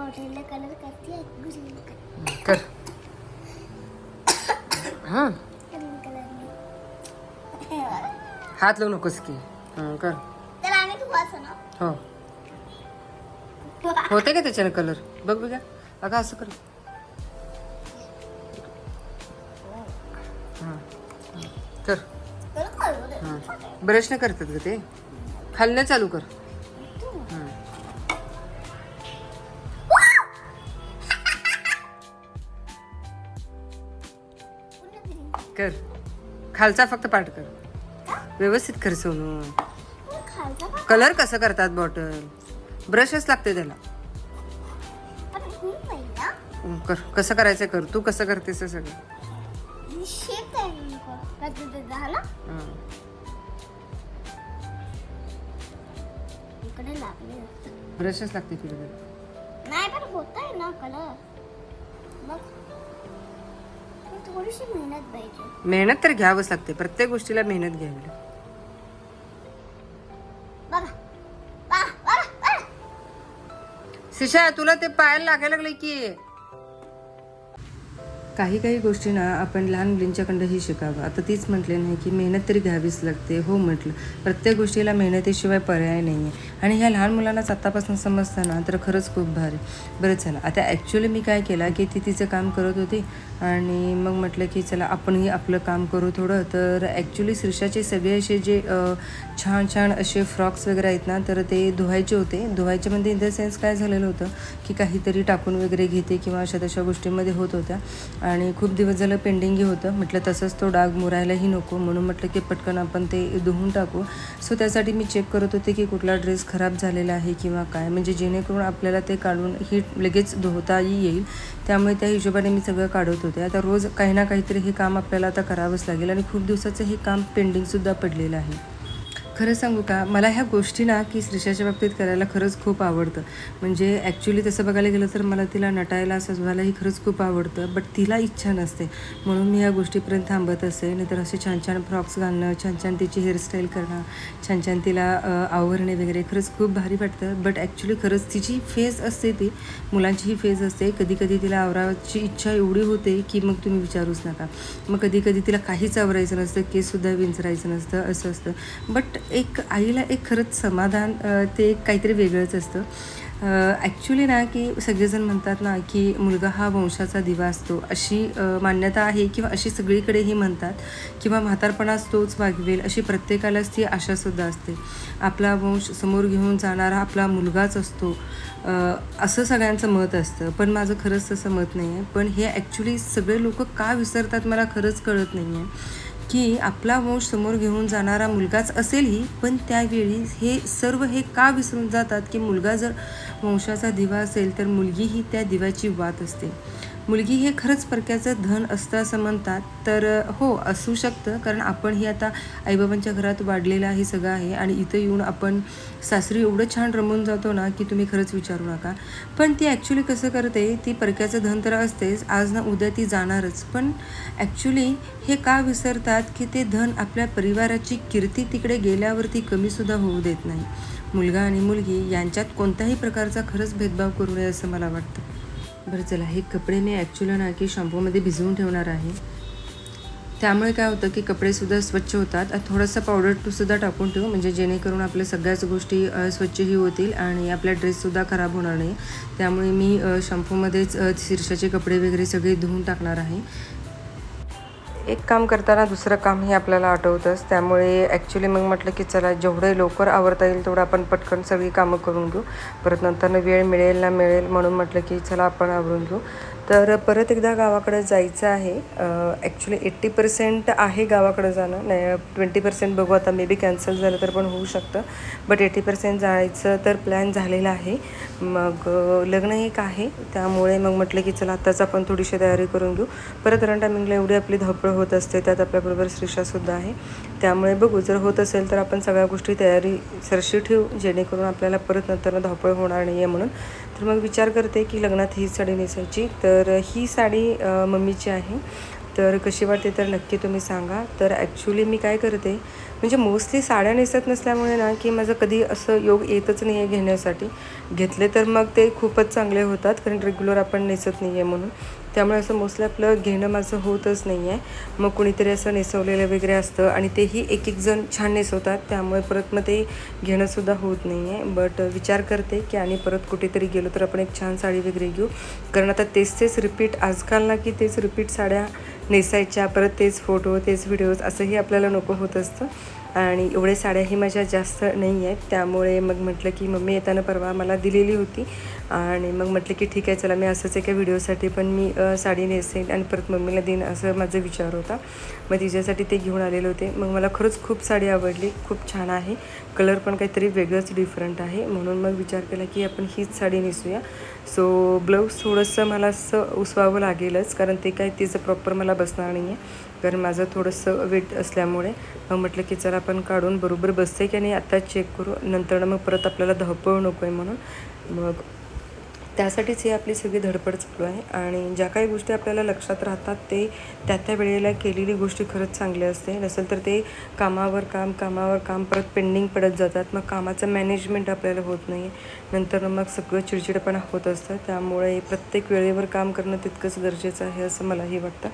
बॉटलला colour करते green colour कर. हां. ग्रीन हात लावू नकोस की. हां कर. तर आम्ही तू वाचू ना? हो. होते का त्याच्यानं कलर? बघ बघा अगं असं कर. कर. हां. ब्रशनं करतात का ते. खालनं चालू कर. खालचा फक्त पाठ कर. व्यवस्थित कर सोनू. कलर कसं करतात बॉटल ब्रशच लागते त्याला. कर. कसं करायचं कर. तू कसं करतेस सगळं. हां ब्रशच लागते तुला नाही पण होत आहे ना कलर मग थोडीशी मेहनत पाहिजे. मेहनत तर घ्यावंच लागते. प्रत्येक गोष्टीला मेहनत घ्यावी लागते. बघा. बघा बघा बघा. शिशा तुला ते पायाला लागायला लागले की? काही काही गोष्टींना आपण लहान मुलींच्याकडंही शिकावं. आता तीच म्हटले नाही की मेहनत तरी घ्यावीच लागते. हो म्हटलं. प्रत्येक गोष्टीला मेहनतीशिवाय पर्याय नाही आहे आणि ह्या लहान मुलांनाच आत्तापासून समजतं ना तर खरंच खूप भारी. बरं चला. आता ॲक्च्युली मी काय केला की ती तिचं काम करत होती. आणि मग म्हटलं की चला आपणही आपलं काम करू थोडं. तर ॲक्च्युली श्रीषाचे सगळे असे जे छान छान असे फ्रॉक्स वगैरे आहेत ना तर ते धुवायचे होते. धुवायचे म्हणजे इन द सेन्स काय झालेलं होतं की काहीतरी टाकून वगैरे घेते किंवा अशा तशा गोष्टींमध्ये होत होत्या. आणि खूप दिवस झालं पेंडिंगही होतं. म्हटलं तसंच तो डाग मुरायलाही नको. म्हणून म्हटलं की पटकन आपण ते धुवून टाकू. सो त्यासाठी मी चेक करत होते की कुठला ड्रेस खराब झालेला आहे किंवा काय. म्हणजे जेणेकरून आपल्याला ते काढून ही लगेच धुताही येईल. त्यामुळे त्या हिशोबाने मी सगळं काढत होते. आता रोज काही ना काहीतरी हे काम आपल्याला आता करावंच लागेल. आणि खूप दिवसाचं हे काम पेंडिंगसुद्धा पडलेलं आहे. खरं सांगू का? मला ह्या गोष्टी ना की श्रीषाच्या बाबतीत करायला खरंच खूप आवडतं. म्हणजे ॲक्च्युली तसं बघायला गेलं तर मला तिला नटायला सजवायलाही खरंच खूप आवडतं. बट तिला इच्छा नसते. म्हणून मी ह्या गोष्टीपर्यंत थांबत असे. नाहीतर असे छान छान फ्रॉक्स घालणं छान छान तिची हेअरस्टाईल करणं छान छान तिला आवरणे वगैरे खरंच खूप भारी वाटतं. बट ॲक्च्युली खरंच तिची फेज असते ती. मुलांची ही फेज असते. कधी कधी तिला आवराची इच्छा एवढी होते की मग तुम्ही विचारूच नका. मग कधी कधी तिला काहीच आवरायचं नसतं. केससुद्धा विंचरायचं नसतं. असं असतं. बट एक आईला एक खरंच समाधान ते एक काहीतरी वेगळंच असतं. ॲक्च्युली ना की सगळेजण म्हणतात ना की मुलगा हा वंशाचा दिवा असतो. अशी मान्यता आहे किंवा अशी सगळीकडेही म्हणतात. किंवा म्हातारपणास तोच वागवेल अशी प्रत्येकालाच ती आशासुद्धा असते. आपला वंश समोर घेऊन जाणारा आपला मुलगाच असतो. असं सगळ्यांचं मत असतं. पण माझं खरंच तसं मत नाही आहे पण हे ॲक्च्युली सगळे लोक का विसरतात मला खरंच कळत नाही आहे की आपला वंश समोर घेऊन जाणारा मुलगाच असेलही पण त्यावेळी हे सर्व हे का विसरून जातात की मुलगा जर वंशाचा दिवा असेल तर मुलगी ही त्या दिव्याची वात असते. मुलगी हे खरंच परक्याचं धन असतं असं म्हणतात. तर हो असू शकतं. कारण आपण ही आता आईबाबांच्या घरात वाढलेलं आहे सगळं आहे. आणि इथं येऊन आपण सासरी एवढं छान रमून जातो ना की तुम्ही खरंच विचारू नका. पण ती ॲक्च्युली कसं करते ती परक्याचं धन तर असतेच. आज ना उद्या ती जाणारच. पण ॲक्च्युली हे का विसरतात की ते धन आपल्या परिवाराची कीर्ती तिकडे गेल्यावरती कमीसुद्धा होऊ देत नाही. मुलगा आणि मुलगी यांच्यात कोणत्याही प्रकारचा खरंच भेदभाव करू नये असं मला वाटतं. बरं चला हे कपडे मी ॲक्च्युली ना की शॅम्पूमध्ये भिजवून ठेवणार आहे. त्यामुळे काय होतं की कपडेसुद्धा स्वच्छ होतात. आणि थोडंसं पावडर टूसुद्धा टाकून ठेवू म्हणजे जेणेकरून आपल्या सगळ्याच गोष्टी स्वच्छही होतील आणि आपला ड्रेससुद्धा खराब होणार नाही. त्यामुळे मी शॅम्पूमध्येच शीर्षाचे कपडे वगैरे सगळे धुवून टाकणार आहे. एक काम करताना दुसरं कामही आपल्याला आठवतंच. त्यामुळे ॲक्च्युली मग म्हटलं की चला जेवढे लवकर आवरता येईल तेवढं आपण पटकन सगळी कामं करून घेऊ. परत नंतरनं वेळ मिळेल ना मिळेल म्हणून म्हटलं की चला आपण आवरून घेऊ. तर परत एकदा गावाकडं जायचं आहे. ॲक्च्युली एट्टी पर्सेंट आहे गावाकडं जाणं. नाही ट्वेंटी पर्सेंट बघू. आता मे बी कॅन्सल झालं तर पण होऊ शकतं. बट एटी पर्सेंट जायचं तर प्लॅन झालेला आहे. मग लग्न एक आहे. त्यामुळे मग म्हटलं की चला आत्ताच आपण थोडीशी तयारी करून घेऊ. परत रन टायमिंगला एवढी आपली धावपळ होत असते. त्यात आपल्याबरोबर श्रीषासुद्धा आहे. त्यामुळे बघू जर होत असेल तर आपण सगळ्या गोष्टी तयारी सरशी ठेवू जेणेकरून आपल्याला परत नंतर धावपळ होणार नाही आहे म्हणून. तर मग विचार करते की लग्नात ही साडी नेसायची. तर ही साडी मम्मीची आहे. तर कशी वाटते तर नक्की तुम्ही सांगा. तर ॲक्च्युली मी काय करते म्हणजे मोस्टली साड्या नेसत नसल्यामुळे ना की माझं कधी असं योग येतच नाही आहे घेण्यासाठी. घेतले तर मग ते खूपच चांगले होतात कारण रेग्युलर आपण नेसत नाही आहे म्हणून. त्यामुळे असं मोस्टली आपलं घेणं माझं होतच नाही आहे मग कुणीतरी असं नेसवलेलं वगैरे असतं आणि तेही एक एक जण छान नेसवतात त्यामुळे परत मग ते घेणंसुद्धा होत नाही आहे बट विचार करते की आणि परत कुठेतरी गेलो तर आपण एक छान साडी वगैरे घेऊ. कारण आता तेच तेच रिपीट आजकाल ना की तेच रिपीट साड्या नेसायच्या परत तेच फोटो तेच व्हिडिओज असंही आपल्याला नको होत असतं. आणि एवढे साड्याही माझ्या जास्त नाही आहेत. त्यामुळे मग म्हटलं की मम्मी येताना परवा मला दिलेली होती. आणि मग म्हटलं की ठीक आहे चला मी असंच एका व्हिडिओसाठी पण मी साडी नेसेन आणि परत मम्मीला देईन असं माझा विचार होता. मग तिच्यासाठी ते घेऊन आलेले होते. मग मला खरंच खूप साडी आवडली. खूप छान आहे. कलर पण काहीतरी वेगळंच डिफरंट आहे. म्हणून मग विचार केला की आपण हीच साडी नेसूया. सो ब्लाऊज थोडंसं मला असं उसवावं लागेलच. कारण ते काय तिचं प्रॉपर मला बसणार नाही आहे कारण माझं थोडंसं वेट असल्यामुळे मग म्हटलं की चला आपण काढून बरोबर बसते की नाही आता चेक करू नंतर मग परत आपल्याला धावपळ नको आहे म्हणून. मग त्यासाठीच ही आपली सगळी धडपड चालू आहे आणि ज्या काही गोष्टी आपल्याला लक्षात राहतात ते त्या त्या वेळेला केलेली गोष्टी खरंच चांगली असते. नसेल तर ते कामावर काम कामावर काम परत पेंडिंग पडत जातात. मग कामाचं मॅनेजमेंट आपल्याला होत नाही. नंतर मग सगळं चिडचिडपणा होत असतं. त्यामुळे प्रत्येक वेळेवर काम करणं तितकंच गरजेचं आहे असं मलाही वाटतं.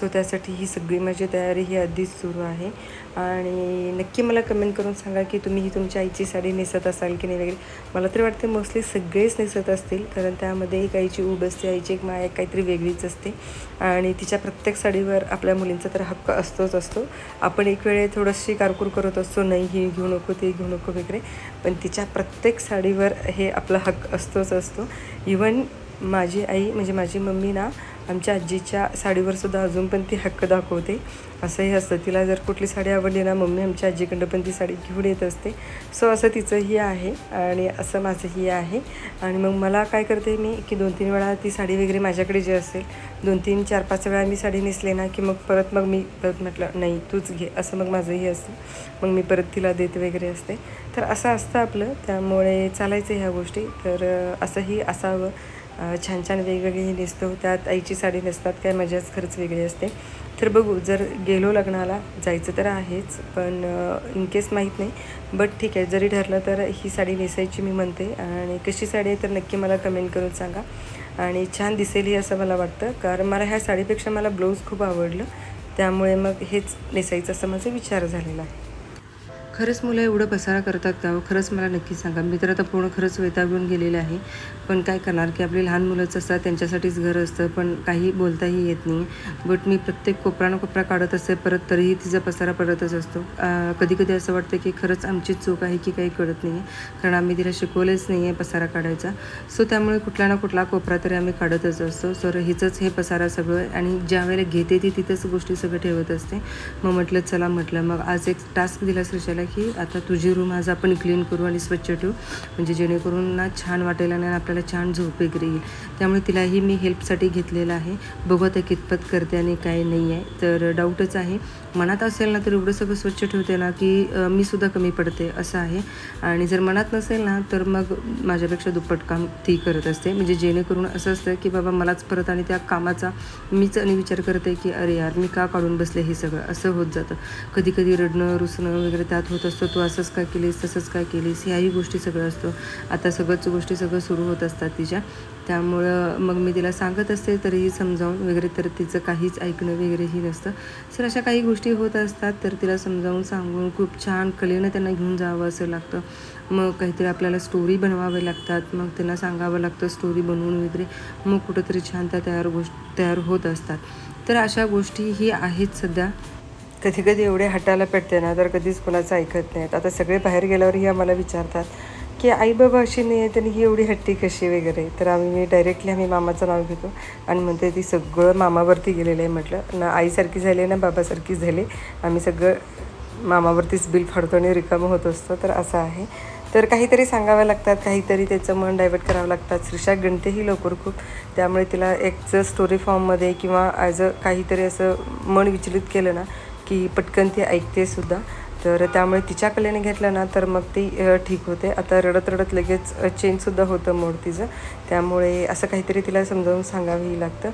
सो त्यासाठी ही सगळी माझी तयारी ही आधीच सुरू आहे. आणि नक्की मला कमेंट करून सांगा की तुम्ही ही तुमच्या आईची साडी नेसत असाल की नाही वगैरे. मला तरी वाटते मोस्टली सगळेच नेसत असतील. तर कारण त्यामध्ये एक आईची ऊब असते आईची एक माया काहीतरी वेगळीच असते. आणि तिच्या प्रत्येक साडीवर आपल्या मुलींचा तर हक्क असतोच असतो. आपण एक वेळे थोडीशी कारकूर करत असतो नाही ही घेऊ नको ते घेऊ नको वगैरे. पण तिच्या प्रत्येक साडीवर हे आपला हक्क असतोच असतो. इवन माझी आई म्हणजे माझी मम्मी ना आमच्या आजीच्या साडीवर सुद्धा अजून पण ती हक्क दाखवते. असंही असतं. तिला जर कुठली साडी आवडली ना मम्मी आमच्या आजीकडं पण ती साडी घेऊन येत असते. सो असं तिचंही आहे आणि असं माझंही आहे. आणि मग मला काय करते मी की दोन तीन वेळा ती साडी वगैरे माझ्याकडे जे असेल दोन तीन चार पाच वेळा मी साडी नेसले ना की मग परत मग मी परत म्हटलं नाही तूच घे. असं मग माझंही असतं. मग मी परत तिला देत वगैरे असते. तर असं असतं आपलं. त्यामुळे चालायचं ह्या गोष्टी. तर असंही असावं. छान छान वेगवेगळी नेसतो त्यात आईची साडी नेसतात काय मजाच खरंच वेगळी असते. तर बघू जर गेलो लग्नाला जायचं तर आहेच पण इन केस माहीत नाही. बट ठीक आहे जरी ठरलं तर ही साडी नेसायची मी म्हणते. आणि कशी साडी आहे तर नक्की मला कमेंट करून सांगा. आणि छान दिसेलही असं मला वाटतं. कारण मला ह्या साडीपेक्षा मला ब्लाऊज खूप आवडलं. त्यामुळे मग हेच नेसायचं असं माझा विचार झालेला आहे. खरंच मुलं एवढं पसारा करतात का? खरंच मला नक्की सांगा. मी तर आता पूर्ण खरंच वैतागून गेलेले आहे. पण काय करणार की आपली लहान मुलंच असतात त्यांच्यासाठीच घर असतं पण काही बोलताही येत नाही. बट मी प्रत्येक कोपरा कोपरा काढत असते परत तरीही तिचा पसारा पडतच असतो. कधी कधी असं वाटतं की खरंच आमची चूक आहे की काही कळत नाही. आहे कारण आम्ही तिला शिकवलेच नाही आहे पसारा काढायचा. सो त्यामुळे कुठला ना कुठला कोपरा तरी आम्ही काढतच असतो. सर हिचंच हे पसारा सगळं आणि ज्या वेळेला घेते ती तिथंच गोष्टी सगळं ठेवत असते. मग म्हटलं चला म्हटलं. मग आज एक टास्क दिला श्रीशाला की आता तुझी रूम आज आपण क्लीन करू आणि स्वच्छ ठेवू. म्हणजे जेणेकरून ना छान वाटेल आणि आपल्याला छान झोप वगैरे येईल. त्यामुळे तिलाही मी हेल्पसाठी घेतलेलं आहे. बघू आता कितपत करते आणि काय नाही आहे. तर डाऊटच आहे. मनात असेल ना तर एवढं सगळं स्वच्छ ठेवते ना की मी सुद्धा कमी पडते असं आहे. आणि जर मनात नसेल ना तर मग माझ्यापेक्षा दुप्पट काम ती करत असते. म्हणजे जेणेकरून असं असतं की बाबा मलाच परत आणि त्या कामाचा मीच आणि विचार करते की अरे यार मी का काढून बसले हे सगळं? असं होत जातं. कधी कधी रडणं रुसणं वगैरे त्यात होत असतं तू असंच काय केलीस तसंच काय केलीस ह्याही गोष्टी सगळं असतं. आता सगळंच गोष्टी सगळं सुरू होत असतात तिच्या. त्यामुळं मग मी तिला सांगत असते तरीही समजावून वगैरे तर तिचं काहीच ऐकणं वगैरेही नसतं. सर अशा काही गोष्टी होत असतात तर तिला समजावून सांगून खूप छान कलेनं त्यांना घेऊन जावं असं लागतं. मग काहीतरी आपल्याला स्टोरी बनवावे लागतात मग त्यांना सांगावं लागतं स्टोरी बनवून वगैरे. मग कुठंतरी छान त्या तयार गोष्ट तयार होत असतात. तर अशा गोष्टी ही आहेत सध्या. कधी कधी एवढे हटायला पेटते ना तर कधीच कोणाचं ऐकत नाहीत. आता सगळे बाहेर गेल्यावरही आम्हाला विचारतात की आई बाबा अशी नाही आहे त्यांनी ही एवढी हट्टी कशी वगैरे? तर आम्ही मी डायरेक्टली आम्ही मामाचं नाव घेतो आणि म्हणते ती सगळं मामावरती गेलेलं आहे म्हटलं. ना आईसारखी झाली आहे ना बाबासारखी झाली. आम्ही सगळं मामावरतीच बिल फाडतो आणि रिकामं होत असतो. तर असं आहे. तर काहीतरी सांगावं लागतात काहीतरी त्याचं मन डायवर्ट करावं लागतात. श्रीषा गणतेही लवकर खूप त्यामुळे तिला एकचं स्टोरी फॉर्ममध्ये किंवा ॲज अ काहीतरी असं मन विचलित केलं ना की पटकन ती ऐकते सुद्धा. तर त्यामुळे तिच्या कलेने घेतलं ना तर मग ती ठीक होते. आता रडत रडत लगेच चेंजसुद्धा होतं मोड तिचं त्यामुळे असं काहीतरी तिला समजावून सांगावंही लागतं.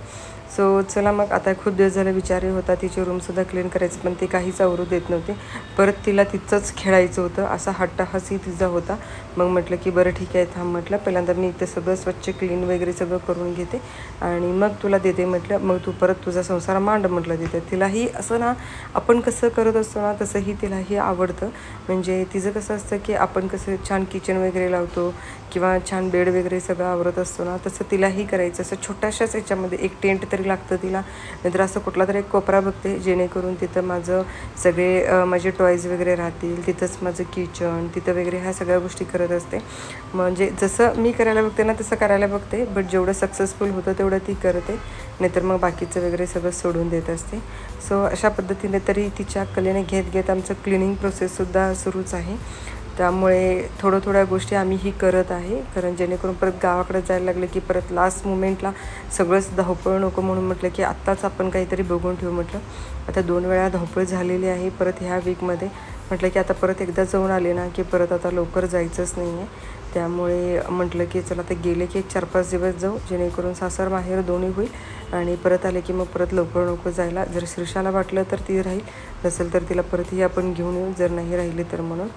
सो चला मग आता खूप दिवस झाले विचारही होता. तिची रूमसुद्धा क्लीन करायचं पण ती काहीच आवरू देत नव्हती. परत तिला तिथंच खेळायचं होतं. असा हट्टाहसी तिचा होता. मग म्हटलं की बरं ठीक आहे थांब म्हटलं. पहिल्यांदा मी इथं सगळं स्वच्छ क्लीन वगैरे सगळं करून घेते आणि मग तुला देते म्हटलं. मग तू परत तुझा संसार मांड म्हटलं तिथे. तिलाही असं ना आपण कसं करत असतो ना तसंही तिलाही आवडतं. म्हणजे तिचं कसं असतं की आपण कसं छान किचन वगैरे लावतो. किंवा छान बेड वगैरे सगळं आवरत असतो ना तसं तिलाही करायचं. असं छोट्याशाच याच्यामध्ये एक टेंट तरी लागतं तिला. नाहीतर असं कुठला तरी एक कोपरा बघते जेणेकरून तिथं माझं सगळे माझे टॉईज वगैरे राहतील तिथंच माझं किचन तिथं वगैरे ह्या सगळ्या गोष्टी करत असते. म्हणजे जसं मी करायला बघते ना तसं करायला बघते बट जेवढं सक्सेसफुल होतं तेवढं ती करते. नाहीतर मग बाकीचं वगैरे सगळं सोडून देत असते. सो अशा पद्धतीने तरी तिच्या कलेने घेत घेत आमचं क्लिनिंग प्रोसेससुद्धा सुरूच आहे. त्यामुळे थोड्या थोड्या गोष्टी आम्ही ही करत आहे. कारण जेणेकरून परत गावाकडे जायला लागलं की परत लास्ट मुमेंटला सगळंच धावपळ नको म्हणून म्हटलं की आत्ताच आपण काहीतरी बघून ठेवू म्हटलं. आता दोन वेळा धावपळ झालेली आहे परत ह्या वीकमध्ये म्हटलं की आता परत एकदा जाऊन आले ना की परत आता लवकर जायचंच नाही आहे त्यामुळे म्हटलं की चला आता गेले की एक चार पाच दिवस जाऊ. जेणेकरून सासर माहेर दोन्ही होईल आणि परत आले की मग परत लवकर नको जायला. जर शीर्षाला वाटलं तर ती राहील. नसेल तर तिला परतही आपण घेऊन येऊ. जर नाही राहिली तर म्हणून.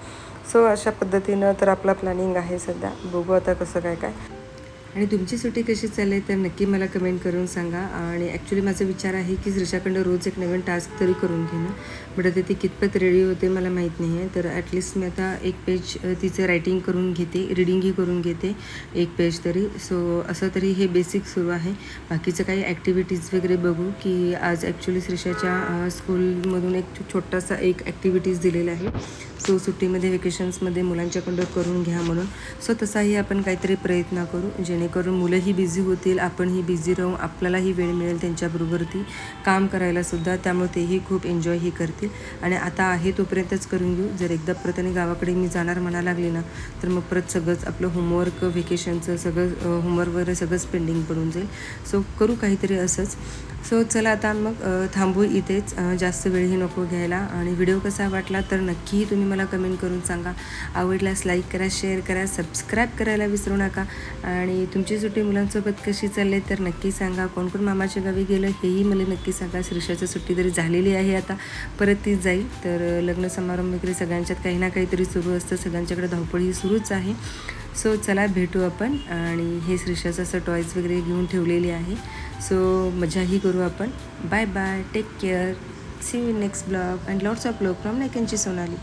सो अशा पद्धतीनं तर आपला प्लॅनिंग आहे सध्या. बघू आता कसं काय काय. आणि तुमची सुट्टी कशी चालली तर नक्की मला कमेंट करून सांगा. आणि ॲक्च्युली माझा विचार आहे की श्रीषाकडं रोज एक नवीन टास्क तरी करून घेणं. बट आता ती कितपत रेडी होते मला माहीत नाही आहे तर ॲटलिस्ट मी आता एक पेज तिचं रायटिंग करून घेते रिडिंगही करून घेते एक पेज तरी. सो असं तरी हे बेसिक सुरू आहे. बाकीचं काही ॲक्टिव्हिटीज वगैरे बघू की आज ॲक्च्युली श्रीषाच्या स्कूलमधून एक छोटासा एक ॲक्टिव्हिटीज दिलेला आहे. सो सुट्टीमध्ये वेकेशन्समध्ये मुलांच्याकडं करून घ्या म्हणून. सो तसाही आपण काहीतरी प्रयत्न करू जेणेकरून मुलंही बिझी होतील आपणही बिझी राहू आपल्यालाही वेळ मिळेल त्यांच्याबरोबरती काम करायलासुद्धा त्यामुळे तेही खूप एन्जॉयही करतील. आणि आता आहे तोपर्यंतच करून घेऊ. जर एकदा परत आणि गावाकडे मी जाणार म्हणा लागली ना तर मग परत सगळंच आपलं होमवर्क व्हेकेशनचं सगळं होमवर्क वगैरे सगळंच पेंडिंग पडून जाईल. सो करू काहीतरी असंच. सो चला आता मग थांबू इथेच जास्त वेळही नको घ्यायला. आणि व्हिडिओ कसा वाटला तर नक्कीही तुम्ही मला कमेंट करून सांगा. आवडल्यास लाईक करा शेअर करा सबस्क्राईब करायला विसरू नका. आणि तुमची सुट्टी मुलांसोबत कशी चालली तर नक्की सांगा. कोण कोण मामाच्या गावी गेलं हेही मला नक्की सांगा. श्रीषाची सुट्टी तरी झालेली आहे आता. परत ती जाईल. तर लग्न समारंभ वगैरे सगळ्यांच्यात काही ना काहीतरी सुरू असतं. सगळ्यांच्याकडे धावपळ ही सुरूच आहे. सो चला भेटू आपण. आणि हे श्रीषाचं असं टॉयज वगैरे घेऊन ठेवलेली आहे. सो मजाही करू आपण. Bye bye take care see you next blog and lots of blog from नेकनची Sonali